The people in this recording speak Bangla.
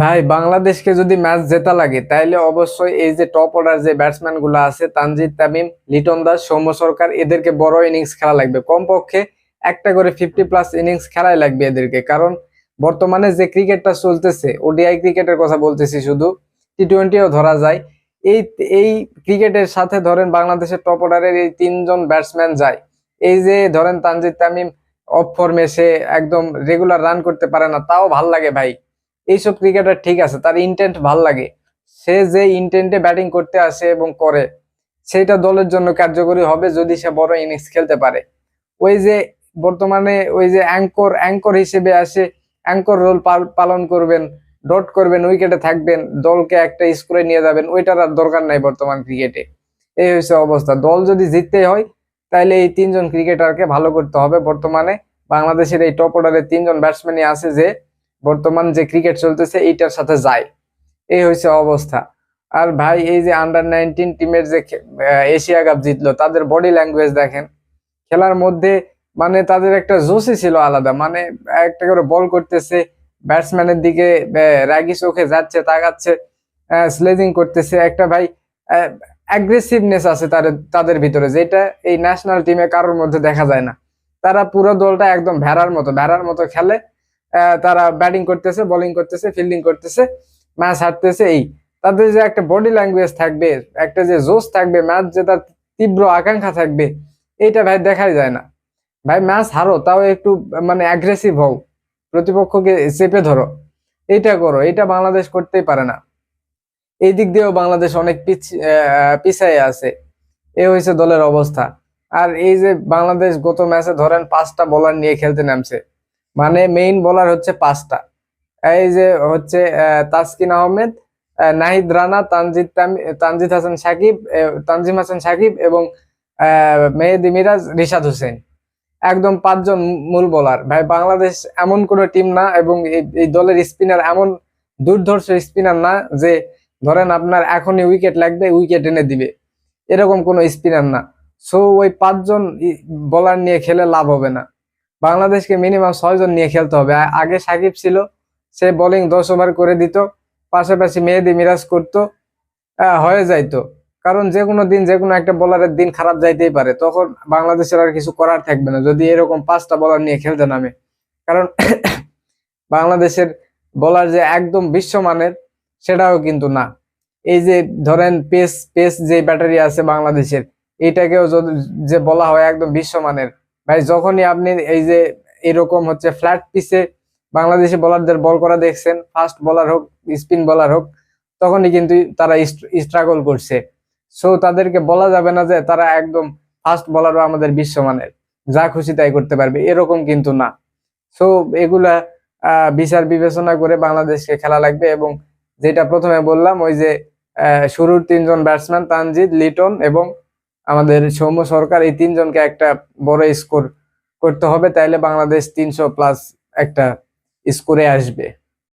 ভাই, বাংলাদেশকে যদি ম্যাচ জেতা লাগে, তাইলে অবশ্যই এই যে টপ অর্ডার যে ব্যাটসম্যানগুলো আছে, তানজিদ তামিম, লিটন দাস, সৌম্য সরকার, এদেরকে বড় ইনিংস খেলা লাগবে। কমপক্ষে একটা করে ফিফটি প্লাস ইনিংস খেলাই লাগবে এদেরকে। কারণ বর্তমানে যে ক্রিকেটটা চলতেছে ওডিআই ক্রিকেটের কথা বলতেছি শুধু টি টোয়েন্টিও ধরা যায়। এই এই ক্রিকেটের সাথে ধরেন বাংলাদেশের টপ অর্ডারের এই তিনজন ব্যাটসম্যান যায়। এই যে ধরেন তানজিদ তামিম অফ ফর্মে সে একদম রেগুলার রান করতে পারে না, তাও ভালো লাগে ভাই। এইসব ক্রিকেটার ঠিক আছে, তার ইন্টেন্ট ভালো লাগে। সে যে ইন্টেন্টে ব্যাটিং করতে আসে এবং করে সেটা দলের জন্য কার্যকরী হবে যদি সে বড় ইনিংস খেলতে পারে। ওই যে বর্তমানে ওই যে অ্যাঙ্কর অ্যাঙ্কর হিসেবে আসে অ্যাঙ্কর রোল পালন করবেন ডট করবেন উইকেটে থাকবেন, দলকে একটা স্কোরে নিয়ে যাবেন, ওইটার আর দরকার নাই বর্তমান ক্রিকেটে এই হচ্ছে অবস্থা। দল যদি জিততে হয় তাহলে এই তিনজন ক্রিকেটারকে ভালো করতে হবে। বর্তমানে বাংলাদেশের এই টপ অর্ডারে তিনজন ব্যাটসম্যানই আছে যে বর্তমান যে ক্রিকেট চলতেছে, এইটার সাথে যায়। এই হয়েছে অবস্থা। আর ভাই, এই যে আন্ডার নাইনটিন টিমের যে এশিয়া কাপ জিতলো, তাদের বডি ল্যাঙ্গুয়েজ দেখেন। খেলার মধ্যে মানে তাদের একটা জোশই ছিল আলাদা। মানে একটা করে বল করতেছে ব্যাটসম্যানের দিকে রাগি চোখে যাচ্ছে, তাকাচ্ছে স্লেজিং করতেছে। একটা ভাই অ্যাগ্রেসিভনেস আছে তাদের তাদের ভিতরে, যেটা এই ন্যাশনাল টিমে কারোর মধ্যে দেখা যায় না। তারা পুরো দলটা একদম ভেড়ার মতো ভেড়ার মতো খেলে। তারা ব্যাটিং করতেছে বোলিং করতেছে ফিল্ডিং করতেছে ম্যাচ হারতেছে এই। তাদের যে একটা বডি ল্যাঙ্গুয়েজ থাকবে, একটা যে জোশ থাকবে ম্যাচ জেতার তীব্র আকাঙ্ক্ষা থাকবে, এইটা ভাই দেখাই যায় না। ভাই ম্যাচ হারো, তাও একটু মানে অ্যাগ্রেসিভ হও, প্রতিপক্ষকে চেপে ধরো। এইটা করো এটা বাংলাদেশ করতেই পারে না। এই দিক দিয়েও বাংলাদেশ অনেক পিছ আছে। এ হয়েছে দলের অবস্থা। আর এই যে বাংলাদেশ গত ম্যাচে ধরেন পাঁচটা বোলার নিয়ে খেলতে নামছে। মানে মেইন বোলার হচ্ছে পাঁচটা। এই যে হচ্ছে তাসকিন আহমেদ আহ, নাহিদ রানা তানজিদ তানজিদ হাসান সাকিব তানজিম হাসান সাকিব এবং মেহেদি মিরাজ রিশাদ হোসেন। একদম পাঁচজন মূল বোলার ভাই বাংলাদেশ এমন কোন টিম না এবং এই দলের স্পিনার এমন দুর্ধর্ষ স্পিনার না যে ধরেন আপনার এখনই উইকেট লাগবে উইকেট এনে দিবে। এরকম কোনো স্পিনার না। সো ওই পাঁচজন বোলার নিয়ে খেলে লাভ হবে না। বাংলাদেশকে মিনিমাম ছয়জন নিয়ে খেলতে হবে। আগে সাকিব ছিল, সে বোলিং দশ ওভার করে দিত, পাশাপাশি মেহেদি মিরাজ করতো হয়ে যাইতো। কারণ যে কোনো দিন যে কোনো একটা বোলারের দিন খারাপ যাইতেই পারে। তখন বাংলাদেশের আর কিছু করার থাকবে না। যদি এরকম পাঁচটা বোলার নিয়ে খেলতে নামে কারণ বাংলাদেশের বোলার যে একদম বিশ্বমানের, সেটাও কিন্তু না। এই যে ধরেন পেস পেস যে ব্যাটারি আছে বাংলাদেশের এইটাকেও যদি যে বলা হয় একদম বিশ্বমানের ভাই, যখনই আপনি এই যে এরকম হচ্ছে ফ্ল্যাট পিসে বাংলাদেশি বোলারদের বল করা দেখছেন ফাস্ট বলার হোক স্পিন বলার হোক, তখনই কিন্তু তারা স্ট্রাগল করছে। সো তাদেরকে বলা যাবে না যে তারা একদম ফাস্ট বোলারও আমাদের বিশ্বমানের। যা খুশি তাই করতে পারবে, এরকম কিন্তু না। সো এগুলা বিচার বিবেচনা করে বাংলাদেশকে খেলা লাগবে এবং যেটা প্রথমে বললাম, ওই যে শুরুর তিনজন ব্যাটসম্যান তানজিদ, লিটন এবং আমাদের সৌম্য সরকার এই তিনজনকে একটা বড় স্কোর করতে হবে, তাইলে বাংলাদেশ তিনশো প্লাস একটা স্কোরে আসবে।